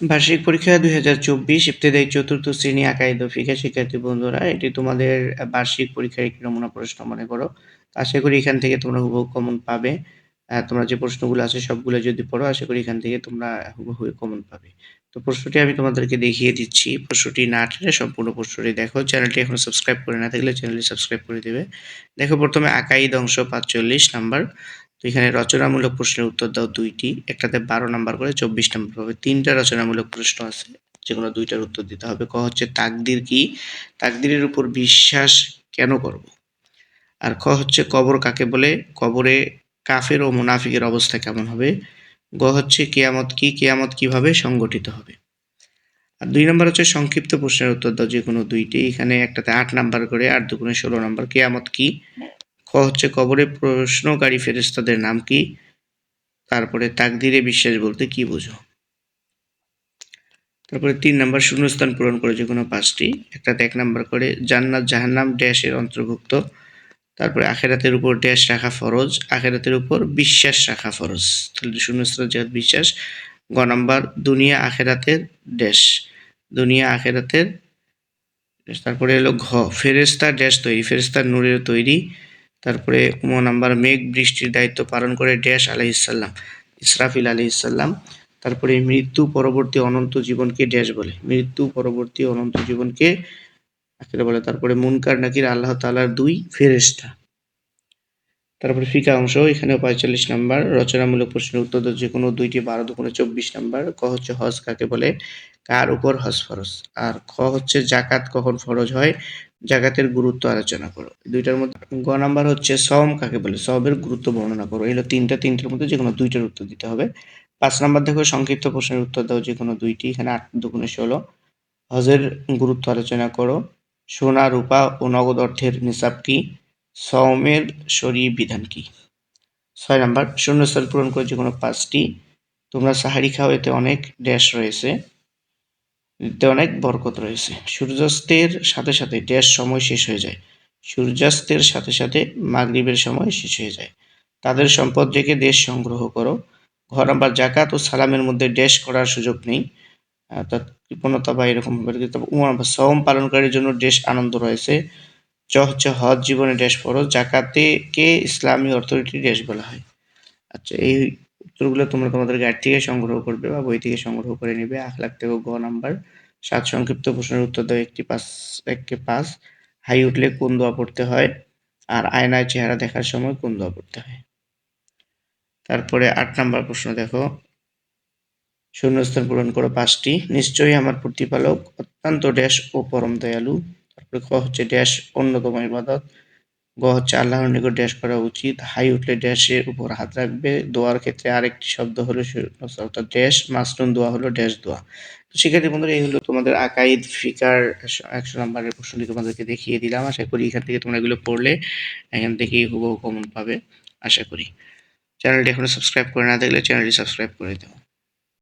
বার্ষিক পরীক্ষা দুই হাজার চব্বিশ, ইবতেদায়ী চতুর্থ শ্রেণি আকাইদ ফিকা শিক্ষার্থী বন্ধুরা, এটি তোমাদের বার্ষিক পরীক্ষার একটি নমুনা প্রশ্ন মনে করো। আশা করি এখান থেকে তোমরা হুবহু কমন পাবে। তোমরা যে প্রশ্নগুলো আছে সবগুলো যদি পড়ো, আশা করি এখান থেকে তোমরা হুবহু কমন পাবে। তো প্রশ্নটি আমি তোমাদেরকে দেখিয়ে দিচ্ছি। প্রশ্নটি না টেনে সম্পূর্ণ প্রশ্নটি দেখো। চ্যানেলটি এখন সাবস্ক্রাইব করে না থাকলে চ্যানেলটি সাবস্ক্রাইব করে দেবে। দেখো প্রথমে আকাইদ অংশ পাঁচচল্লিশ নাম্বার। তো এখানে রচনামূলক প্রশ্নের উত্তর দাও দুইটি, একটাতে বারো নাম্বার করে চব্বিশ নাম্বার হবে। তিনটা রচনামূলক প্রশ্ন আছে যেগুলো দুইটার উত্তর দিতে হবে। ক হচ্ছে তাকদির কি? তাকদিরের উপর বিশ্বাস কেন করব? আর খ হচ্ছে কবর কাকে বলে? কবরে কাফের ও মুনাফিকের অবস্থা কেমন হবে? গ হচ্ছে কেয়ামত কি? কেয়ামত কীভাবে সংগঠিত হবে? আর দুই নম্বর হচ্ছে সংক্ষিপ্ত প্রশ্নের উত্তর দাও যে কোনো দুইটি। এখানে একটাতে আট নাম্বার করে, আর দুগুণে ষোলো নাম্বার। কেয়ামত কি? খ হচ্ছে কবরে প্রশ্নকারী ফেরেস্তাদের নাম কি? তারপরে তাকদিরে বিশ্বাস বলতে কি বোঝো? তারপরে তিন নাম্বার, শূন্যস্থান পূরণ করে যে কোনো পাঁচটি। একটাতে এক নাম্বার করে জান্নাত, জাহান্নাম, ড্যাশের অন্তর্ভুক্ত। তারপরে আখেরাতের উপর ড্যাশ রাখা ফরজ, আখেরাতের উপর বিশ্বাস রাখা ফরজ। তাহলে শূন্যস্থান যেহেত বিশ্বাস, গ নাম্বার, দুনিয়া, আখেরাতের ড্যাশ। দুনিয়া, আখেরাতের তারপরে এলো ঘ ফেরেস্তা ড্যাশ তৈরি ফেরেস্তার নূরের তৈরি। তারপরে উম নাম্বার মেঘ বৃষ্টির দায়িত্ব পালন করে ড্যাশ আলাইসাল্লাম ইসরাফিল আলাইসাল্লাম তারপরে মৃত্যু পরবর্তী অনন্ত জীবনকে ড্যাশ বলে। মৃত্যু পরবর্তী অনন্ত জীবনকে বলে, তারপরে মুনকার নাকির আল্লাহ তালার দুই ফেরেস্তা তারপরে ফিকা অংশ এখানে পঁয়তাল্লিশ নাম্বার। রচনামূলক প্রশ্নের উত্তর যে কোনো দুইটি বারো দুগুণে চব্বিশ নাম্বার। ক হচ্ছে হজ, কাকে বলে? কার উপর হজ ফরজ? আর খ হচ্ছে জাকাত, কখন ফরজ হয়? জাকাতের গুরুত্ব আলোচনা করো। দুইটার মধ্যে গ নাম্বার হচ্ছে সম কাকে বলে? সবের গুরুত্ব বর্ণনা করো। এগুলো তিনটা, তিনটার মধ্যে যে কোনো দুইটার উত্তর দিতে হবে। পাঁচ নাম্বার দেখো, সংক্ষিপ্ত প্রশ্নের উত্তর দাও যে কোনো দুইটি। এখানে আট দুগুণে ষোলো। হজের গুরুত্ব আলোচনা করো। সোনা, রূপা ও নগদ অর্থের নিসাব কি? সওমের শরী বিধান কি? ছয় নাম্বার, শূন্যস্থান পূরণ করে যে কোনো পাঁচটি, তোমরা সাহারি খাও, এতে অনেক ড্যাশ রয়েছে, এতে অনেক বরকত রয়েছে। সূর্যাস্তের সাথে সাথে ড্যাশ সময় শেষ হয়ে যায়। সূর্যাস্তের সাথে সাথে মাগরিবের সময় শেষ হয়ে যায়। তাদের সম্পদ রেখে দেশ সংগ্রহ করো। ঘর নাম্বার জাকাত ও সালামের মধ্যে ড্যাশ করার সুযোগ নেই। অর্থাৎ কৃপণতা বা এরকম ভাবে সম পালনকারীর জন্য ড্যাশ আনন্দ রয়েছে। চ হচ্ছে হজ জীবনে ড্যাশ ফরজ জাকাতে কে ইসলামী অথরিটি ড্যাশ বলা হয়। আচ্ছা এই উত্তরগুলো তোমরা তোমাদের গাইড থেকে সংগ্রহ করবে বা বই থেকে সংগ্রহ করে নেবে। আখলাখ থেকে গ নাম্বার। সাত সংক্ষিপ্ত প্রশ্নের উত্তর দাও, একটি পাঁচ এককে পাঁচ হাই উঠলে কোন দোয়া পড়তে হয়? আর আয়নায় চেহারা দেখার সময় কোন দোয়া পড়তে হয়? তারপরে আট নাম্বার প্রশ্ন দেখো। শূন্যস্থান পূরণ করো পাঁচটি। নিশ্চয়ই আমার প্রতিপালক অত্যন্ত ড্যাশ ও পরম দয়ালু। ক হচ্ছে ড্যাশ অন্যতম ইবাদত। গ হচ্ছে আল্লাহর নিকট ড্যাশ করা উচিত। হাই উঠলে ড্যাশের উপর হাত রাখবে। দোয়ার ক্ষেত্রে আরেকটি শব্দ হলো অর্থাৎ ড্যাশ মাসনুন দোয়া হলো ড্যাশ দোয়া। তো শিক্ষার্থী বন্ধুরা এই হলো তোমাদের আকাইদ, ফিকার, একশো নম্বরের প্রশ্নটি তোমাদেরকে দেখিয়ে দিলাম। আশা করি এখান থেকে তোমরা এগুলো পড়লে এখান থেকেই হুবহু কমন পাবে। আশা করি। চ্যানেলটি এখনও সাবস্ক্রাইব করে না দেখলে চ্যানেলটি সাবস্ক্রাইব করে দাও।